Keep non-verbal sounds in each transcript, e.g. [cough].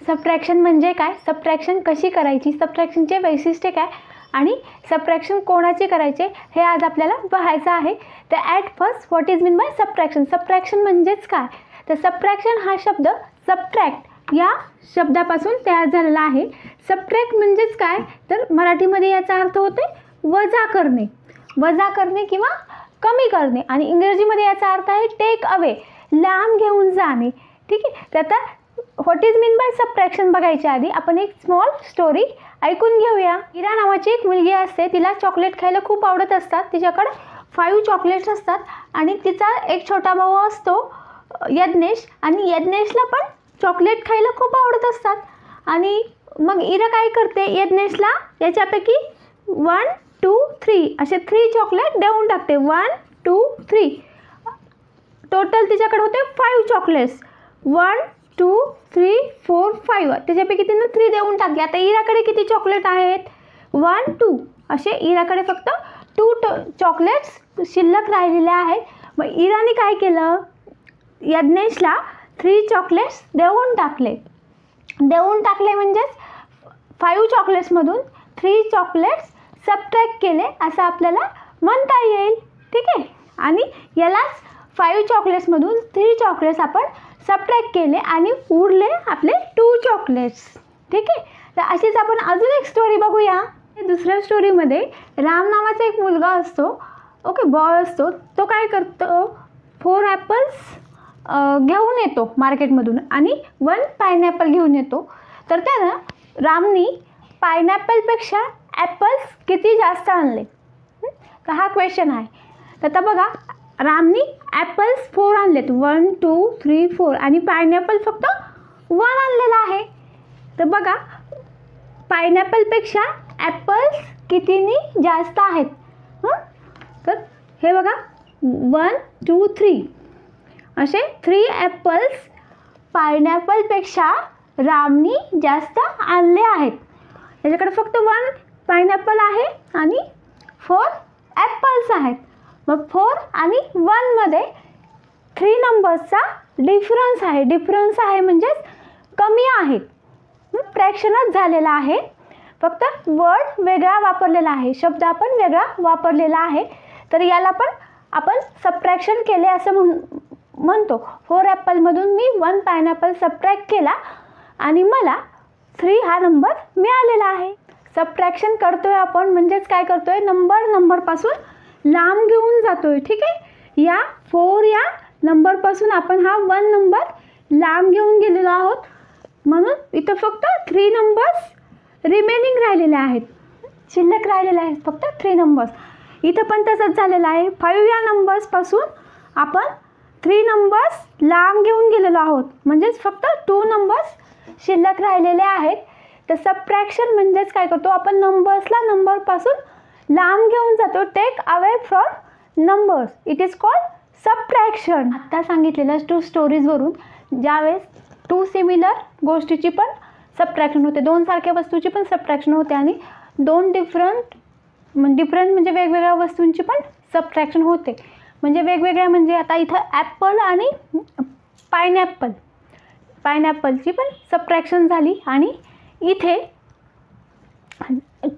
Subtraction म्हणजे काय? Subtraction कशी करायची? सबट्रॅक्शनचे वैशिष्ट्य काय? आणि सबट्रॅक्शन कोणाचे करायचे? हे आज आपल्याला पाहायचं आहे. तर at first what is mean by subtraction subtraction म्हणजेच काय? तर सबट्रॅक्शन हा शब्द सबट्रॅक्ट या शब्दापासून तयार झालेला आहे. सबट्रॅक्ट म्हणजेच काय? तर मराठीमध्ये याचा अर्थ होते वजा करणे. वजा करणे किंवा कमी करणे. आणि इंग्रजीमध्ये याचा अर्थ आहे टेक अवे लांब घेऊन जाणे. ठीक आहे? तर आता what is mean by subtraction बघायच्या आधी आपण एक स्मॉल स्टोरी ऐकून घेऊया. इरा नावाची एक मुलगी असते तिला चॉकलेट खायला खूप आवडत असतात. तिच्याकडे फाईव्ह चॉकलेट्स असतात आणि तिचा एक छोटा भाऊ असतो यज्ञेश. आणि यज्ञेशला पण चॉकलेट खायला खूप आवडत असतात. आणि मग इरा काय करते यज्ञेशला याच्यापैकी वन टू थ्री असे थ्री चॉकलेट देऊन टाकते. वन टू थ्री टोटल तिच्याकडे होते five chocolates one two three four five त्याच्यापैकी तिनं थ्री देऊन टाकले. आता इराकडे किती चॉकलेट आहेत? वन टू असे इराकडे फक्त टू ट चॉकलेट्स शिल्लक राहिलेले आहेत. मग इराने काय केलं? यज्ञेशला थ्री चॉकलेट्स देऊन टाकले. देऊन टाकले म्हणजेच फाईव्ह चॉकलेट्समधून थ्री चॉकलेट्स सबट्रॅक्ट केले. असं आपल्याला म्हणता येईल. ठीक आहे? आणि यालाच फाईव्ह चॉकलेट्समधून थ्री चॉकलेट्स आपण सबट्रॅक्ट केले आणि उरले आपले टू चॉकलेट्स ठीक आहे? तर अशीच आपण अजून एक स्टोरी बघूया. दुसऱ्या स्टोरीमध्ये राम नावाचा एक मुलगा असतो. ओके बॉय असतो. तो काय करतो? फोर ॲपल्स घेऊन येतो मार्केटमधून आणि वन पायनॅपल घेऊन येतो. तर त्यानं रामनी पायनॅपलपेक्षा ॲपल्स किती जास्त आणले? तर हा क्वेश्चन आहे. तर आता बघा रामनी ॲपल्स फोर आणलेत. वन टू थ्री फोर आणि पायनॅपल फक्त वन आणलेला आहे. तर बघा पायनॅपलपेक्षा ॲपल्स कितीनी जास्त आहेत? हं? तर हे बघा वन टू थ्री असे थ्री ॲपल्स पायनॅपलपेक्षा रामनी जास्त आणले आहेत. त्याच्याकडे फक्त वन पायनॅपल आहे आणि फोर ॲपल्स आहेत. मग फोर आणि वनमध्ये थ्री नंबर्सचा डिफरन्स आहे. डिफरन्स आहे म्हणजेच कमी आहे प्रेक्षणच झालेला आहे. फक्त वर्ड वेगळा वापरलेला आहे. शब्द आपण वेगळा वापरलेला आहे. तर याला पण आपण सबट्रॅक्शन केले असं म्हण म्हणतो. फोर ॲपलमधून मी वन पायनॅपल सबट्रॅक्ट केला आणि मला थ्री हा नंबर मिळालेला आहे. सबट्रॅक्शन करतोय आपण. म्हणजेच काय करतोय? नंबर नंबरपासून लांब घेऊन जातो आहे ठीक आहे? या फोर या नंबरपासून आपण हा वन नंबर लांब घेऊन गेलेलो आहोत. म्हणून इथं फक्त थ्री नंबर्स रिमेनिंग राहिलेले आहेत. शिल्लक राहिलेले आहेत फक्त थ्री नंबर्स इथं पण तसंच झालेलं आहे. फाईव्ह या नंबर्सपासून आपण थ्री नंबर्स लांब घेऊन गेलेलो आहोत. म्हणजेच फक्त टू नंबर्स शिल्लक राहिलेले आहेत. तर सबट्रॅक्शन म्हणजेच काय करतो? आपण नंबर्सला नंबरपासून लांब घेऊन जातो. Take away from numbers it is called subtraction आत्ता सांगितलेल्या टू स्टोरीजवरून ज्यावेळेस टू सिमिलर गोष्टीची पण सबट्रॅक्शन होते. दोन सारख्या वस्तूची पण सबट्रॅक्शन होते आणि दोन डिफरंट डिफरंट म्हणजे वेगवेगळ्या वस्तूंची पण सबट्रॅक्शन होते. म्हणजे वेगवेगळ्या म्हणजे आता इथं ॲपल आणि पायनॅपल पायनॅपलची पण सबट्रॅक्शन झाली आणि इथे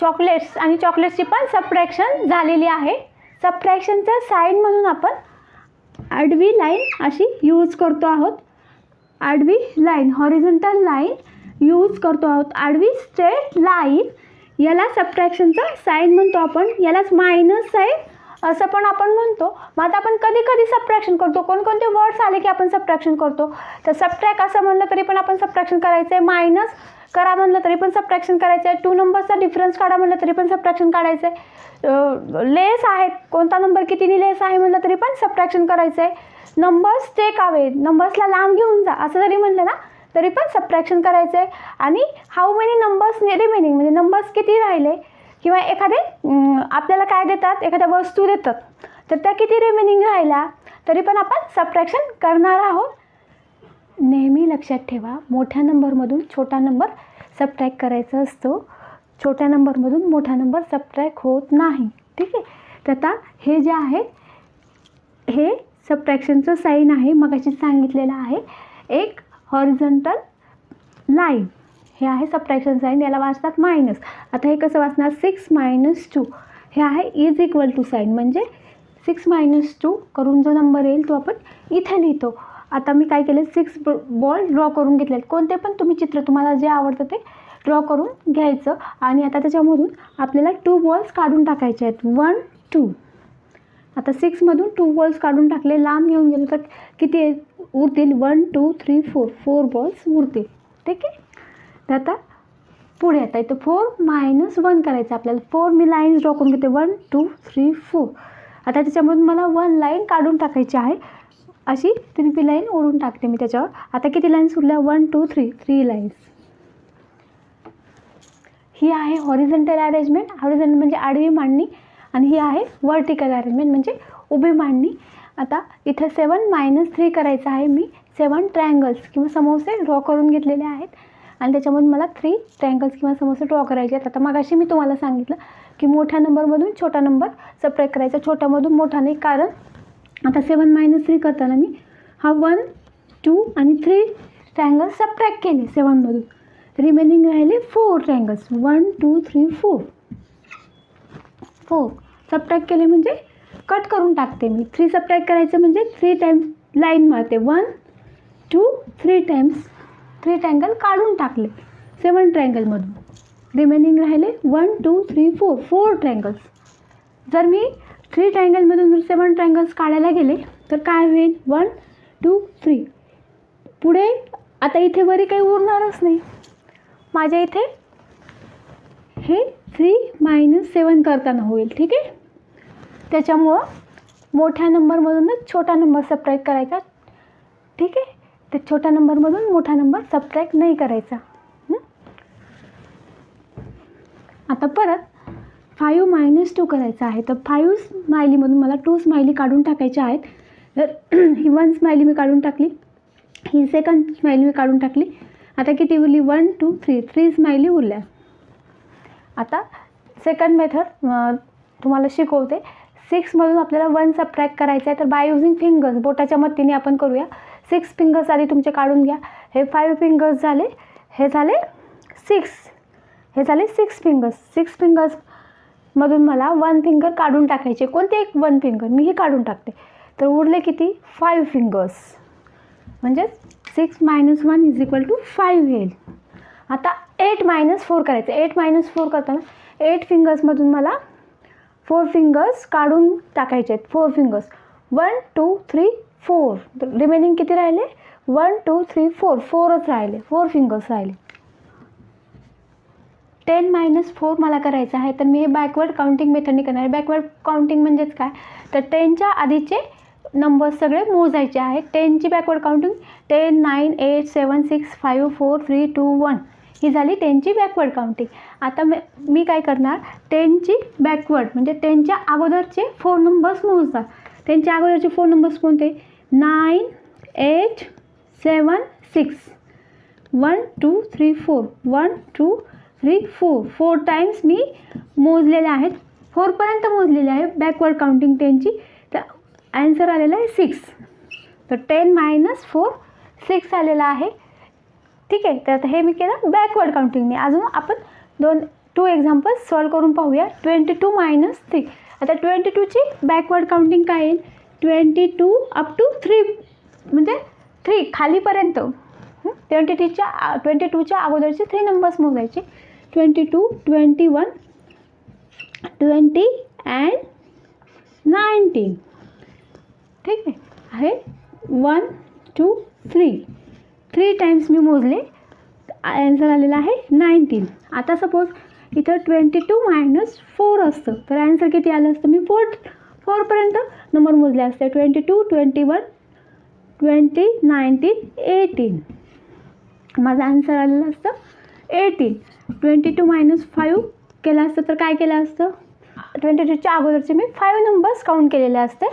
चॉकलेट्स आणि चॉकलेट्सची पण सबट्रॅक्शन झालेली आहे. सबट्रॅक्शनचं साईन म्हणून आपण आडवी लाईन अशी यूज करतो आहोत. आडवी लाईन हॉरिझॉन्टल लाईन यूज करतो आहोत. आडवी स्ट्रेट लाईन याला सबट्रॅक्शनचा साईन म्हणतो आपण. यालाच मायनस साईन असं पण आपण म्हणतो. मग आता आपण कधी कधी सबट्रॅक्शन करतो. कोणकोणते वर्ड्स आले की आपण सबट्रॅक्शन करतो? तर सबट्रॅक असं म्हणलं तरी पण आपण सबट्रॅक्शन करायचं आहे मायनस करा म्हणलं तरी पण सबट्रॅक्शन करायचं आहे टू नंबरचा डिफरन्स काढा म्हणलं तरी पण सबट्रॅक्शन काढायचं आहे लेस आहेत. कोणता नंबर कितीनी लेस आहे म्हणलं तरी पण सबट्रॅक्शन करायचं आहे नंबर्स चेक हवे नंबर्सला लांब घेऊन जा. असं जरी म्हणलं ना तरी पण सबट्रॅक्शन करायचं आहे आणि हाऊ मेनी नंबर्स रिमेनिंग म्हणजे नंबर्स किती राहिले? किंवा एखादे आपल्याला काय देतात? एखाद्या वस्तू देतात. तर त्या किती रिमेनिंग राहिल्या? तरी पण आपण सबट्रॅक्शन करणार आहोत. नेहमी लक्षात ठेवा मोठ्या नंबरमधून छोटा नंबर सबट्रॅक करायचा असतो. छोट्या नंबरमधून मोठा नंबर सबट्रॅक होत नाही. ठीक आहे? तर आता हे जे आहे हे सबट्रॅक्शनचं साईन आहे. मगाशी सांगितलेलं आहे. एक हॉरिझॉन्टल लाईन हे आहे सबट्रॅक्शन साईन याला वाचतात मायनस आता हे कसं वाचणार? सिक्स मायनस टू हे आहे इज इक्वल टू साईन म्हणजे सिक्स मायनस टू करून जो नंबर येईल तो आपण इथे लिहितो. आता मी काय केलं? सिक्स बॉल ड्रॉ करून घेतले कोणते पण तुम्ही चित्र तुम्हाला जे आवडतं ते ड्रॉ करून घ्यायचं. आणि आता त्याच्यामधून आपल्याला टू बॉल्स काढून टाकायचे आहेत. वन टू आता सिक्समधून टू बॉल्स काढून टाकले. लांब घेऊन गेले तर किती उरतील. One two three four four balls उरतील. ठीक आहे? तर आता पुढे आता इथं फोर मायनस वन करायचं आपल्याला. फोर मी लाईन्स ड्रॉ करून घेते. वन टू थ्री फोर आता त्याच्यामधून मला वन लाईन काढून टाकायची आहे. अशी थ्री लाईन ओढून टाकते मी त्याच्यावर. आता किती लाईन्स उरल्या? One two three three lines ही आहे हॉरिझेंटल अरेंजमेंट हॉरिझेंटल म्हणजे आडवी मांडणी. आणि ही आहे वर्टिकल अरेंजमेंट म्हणजे उभी मांडणी. आता इथं सेवन मायनस थ्री करायचं आहे मी. सेवन ट्रँगल्स किंवा समोसे ड्रॉ करून घेतलेले आहेत. आणि त्याच्यामधून मला थ्री ट्रँगल्स किंवा समोसे ड्रॉ करायचे आहेत. आता मगाशी मी तुम्हाला सांगितलं की मोठ्या नंबरमधून छोटा नंबर सबट्रॅक्ट करायचा. छोट्यामधून मोठा नाही कारण आता सेवन मायनस थ्री करताना मी हा वन टू आणि थ्री ट्रँगल सबट्रॅक्ट केले सेवनमधून रिमेनिंग राहिले four triangles one two three four four subtract केले म्हणजे कट करून टाकते मी. थ्री सबट्रॅक्ट करायचं म्हणजे थ्री टाईम्स लाईन मारते. One two three times three triangle काढून टाकले. सेवन ट्रँगलमधून रिमेनिंग राहिले one two three four four triangles जर मी थ्री ट्रँगलमधून जर सेवन ट्रँगल्स काढायला गेले तर काय होईल? वन टू थ्री पुढे आता इथे वरी काही उरणारच नाही. माझ्या इथे हे थ्री मायनस सेवन करताना होईल ठीक आहे? त्याच्यामुळं मोठ्या नंबरमधूनच छोटा नंबर सबट्रॅक्ट करायचा ठीक आहे? ते छोट्या नंबरमधून मोठा नंबर सबट्रॅक्ट नाही करायचा. आता परत फायू मायनस टू करायचा आहे. तर फाईव्ह स्मायलीमधून मला टू स्मायली काढून टाकायच्या आहेत. तर [clears throat] ही वन स्मायली मी काढून टाकली. ही सेकंड स्मायली मी काढून टाकली. आता किती उरली? One two three three smiley उरल्या. आता सेकंड मेथड तुम्हाला शिकवते. सिक्समधून आपल्याला वन सबट्रॅक्ट करायचं आहे तर बाय युझिंग फिंगर्स बोटाच्या मदतीने आपण करूया. सिक्स फिंगर्स आधी तुमचे काढून घ्या. हे फाईव्ह फिंगर्स झाले. हे झाले सिक्स हे झाले सिक्स फिंगर्स सिक्स फिंगर्समधून मला वन फिंगर काढून टाकायचे. कोणते? एक वन फिंगर मी हे काढून टाकते. तर उरले किती? फाईव्ह फिंगर्स म्हणजेच six minus one is equal to five येईल. आता एट मायनस फोर करायचं. एट मायनस फोर करताना एट फिंगर्समधून मला फोर फिंगर्स काढून टाकायचे आहेत. Four fingers one two three four. Remaining किती राहिले? वन टू थ्री फोर फोरच राहिले. फोर फिंगर्स राहिले. टेन मायनस फोर मला करायचं आहे. तर मी हे बॅकवर्ड काउंटिंग मेथडने करणार आहे. बॅकवर्ड काउंटिंग म्हणजेच काय? तर टेनच्या आधीचे नंबर्स सगळे मोजायचे आहेत टेनची backward counting ten nine eight seven six five four three two one ही झाली टेनची बॅकवर्ड काउंटिंग आता मी मी काय करणार? टेनची बॅकवर्ड म्हणजे टेनच्या अगोदरचे फोर नंबर्स मोजतात टेनच्या अगोदरचे फोर नंबर्स कोणते? Nine eight seven six. One two three four. One two three four. Four times मी मोजलेले आहेत. फोरपर्यंत मोजलेले आहे. बॅकवर्ड काउंटिंग टेनची तर ॲन्सर आलेला आहे सिक्स तर टेन मायनस फोर सिक्स आलेला आहे. ठीक आहे? तर आता हे मी केलं बॅकवर्ड काउंटिंगने अजून आपण दोन टू एक्झाम्पल्स सॉल्व करून पाहूया. ट्वेंटी टू मायनस थ्री आता ट्वेंटी टूची बॅकवर्ड काउंटिंग काय येईल? Twenty two up to three म्हणजे थ्री खालीपर्यंत. ट्वेंटी थ्रीच्या ट्वेंटी टूच्या अगोदरचे थ्री नंबर्स मोजायचे. Twenty two twenty one twenty and nineteen ठीक आहे? आहे one two three three times मी मोजले. ॲन्सर आलेला आहे नाईन्टीन आता सपोज इथं ट्वेंटी टू मायनस फोर असतं. तर ॲन्सर किती आलं असतं? मी फोर फोरपर्यंत नंबर मोजले असते twenty two twenty one twenty nineteen eighteen. माझा आन्सर आलेला असतं eighteen. Twenty two minus five केलं असतं तर काय केलं असतं? ट्वेंटी टूच्या अगोदरचे मी फाईव्ह नंबर्स काउंट केलेले असते.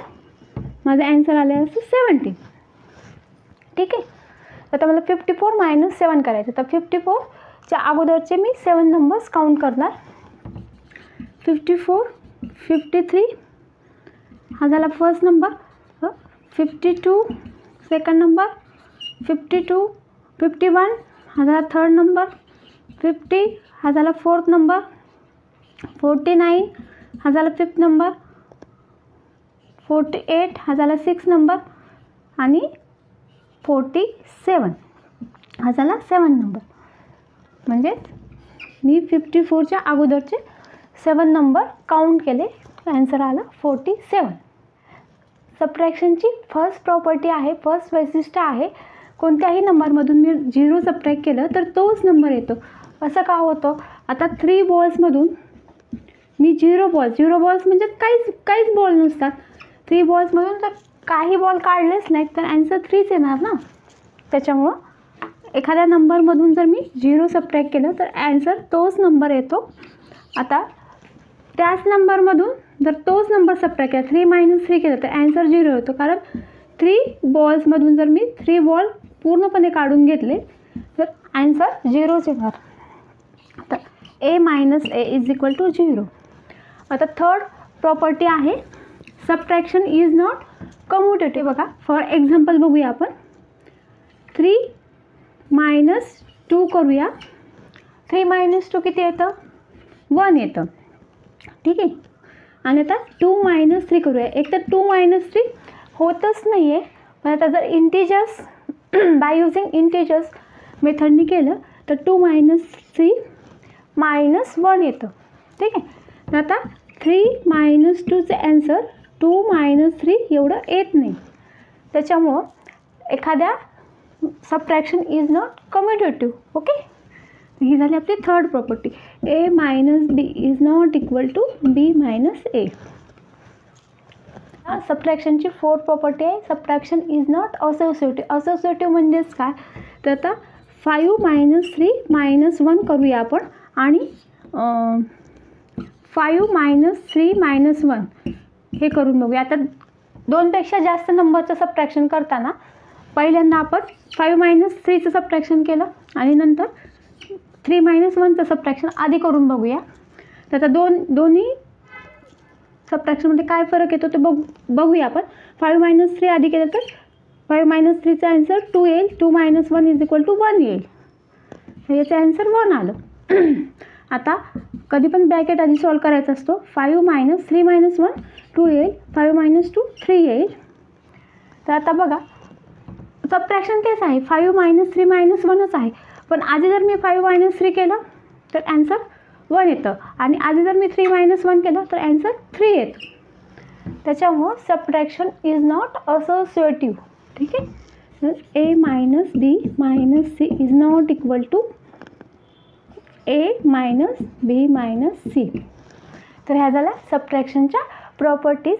माझं ॲन्सर आले असतं सेवन्टीन ठीक आहे? आता मला फिफ्टी फोर मायनस सेवन करायचं. तर फिफ्टी फोरच्या अगोदरचे मी सेवन नंबर्स काउंट करणार. फिफ्टी फोर फिफ्टी थ्री हा झाला first number fifty two second number fifty two fifty one हा झाला थर्ड नंबर फिफ्टी हा झाला फोर्थ नंबर फोर्टी नाईन हा झाला फिफ्थ नंबर फोर्टी एट हा झाला सिक्स नंबर आणि फोर्टी सेवन हा झाला सेवन नंबर म्हणजेच मी फिफ्टी फोरच्या अगोदरचे सेवन नंबर काउंट केले. ॲन्सर आला फोर्टी सेवन सबट्रॅक्शनची फर्स्ट प्रॉपर्टी आहे फर्स्ट वैशिष्ट्य आहे. कोणत्याही नंबरमधून मी झिरो सबट्रॅक्ट केलं तर तोच नंबर येतो. असं का होतं? आता थ्री बॉल्समधून मी झिरो बॉल झिरो बॉल्स म्हणजे काहीच काहीच बॉल नसतात. थ्री बॉल्समधून तर काही बॉल काढलेच नाहीत तर ॲन्सर थ्रीच येणार ना? त्याच्यामुळं एखाद्या नंबरमधून जर मी झिरो सबट्रॅक्ट केलं तर ॲन्सर तोच नंबर येतो. आता त्याच नंबरमधून जर तोच नंबर सबट्रॅक्ट केला थ्री मायनस थ्री केलं तर ॲन्सर झिरो होतो कारण थ्री बॉल्समधून जर मी थ्री बॉल पूर्णपणे काढून घेतले तर ॲन्सर झिरोच येणार. तर A minus A is equal to zero आता थर्ड प्रॉपर्टी आहे सबट्रॅक्शन इज नॉट कम्युटेटिव्ह बघा फॉर एक्झाम्पल बघूया आपण. थ्री मायनस टू करूया. थ्री मायनस टू किती येतं? वन येतं. ठीक आहे? आणि आता टू मायनस थ्री करूया. एक तर टू मायनस थ्री होतच नाही आहे पण आता जर इंटिजर्स बाय युझिंग इंटिजर्स मेथडनी केलं तर two minus three minus one येतं. ठीक आहे? आता थ्री मायनस टूचे ॲन्सर टू मायनस थ्री एवढं येत नाही. त्याच्यामुळं एखाद्या subtraction is not commutative okay ही झाली आपली third property A minus B is not equal to B minus A सबट्रॅक्शनची fourth property आहे. Subtraction is not associative associative म्हणजेच काय? तर आता five minus three minus one करूया आपण. आणि five minus three minus one हे करून बघूया. आता दोनपेक्षा जास्त नंबरचं सबट्रॅक्शन करताना पहिल्यांदा आपण फाईव्ह मायनस थ्रीचं सबट्रॅक्शन केलं. आणि नंतर थ्री मायनस वनचं सबट्रॅक्शन आधी करून बघूया. तर आता दोन दोन्ही सबट्रॅक्शनमध्ये काय फरक येतो ते बघ बघूया आपण. फाईव्ह मायनस थ्री आधी केलं तर फाईव्ह मायनस थ्रीचा ॲन्सर टू येईल. Two minus one is equal to one येईल. याचं ॲन्सर वन आलं. [clears throat] आता कधी पण ब्रॅकेट आधी सॉल्व करायचा असतो. Five minus three minus one two येईल. फाईव्ह मायनस टू थ्री येईल. तर आता बघा. सबट्रॅक्शन तेच आहे. फाईव्ह मायनस थ्री मायनस वनच आहे. पण आधी जर मी फाईव्ह मायनस थ्री केलं तर ॲन्सर वन येतं. आणि आधी जर मी थ्री मायनस वन केलं तर ॲन्सर थ्री येतं. त्याच्यामुळं सबट्रॅक्शन इज नॉट असोसिएटिव्ह ठीक आहे? A minus B minus C is not equal to A minus B minus C तर ह्या झाल्या सबट्रॅक्शनच्या प्रॉपर्टीज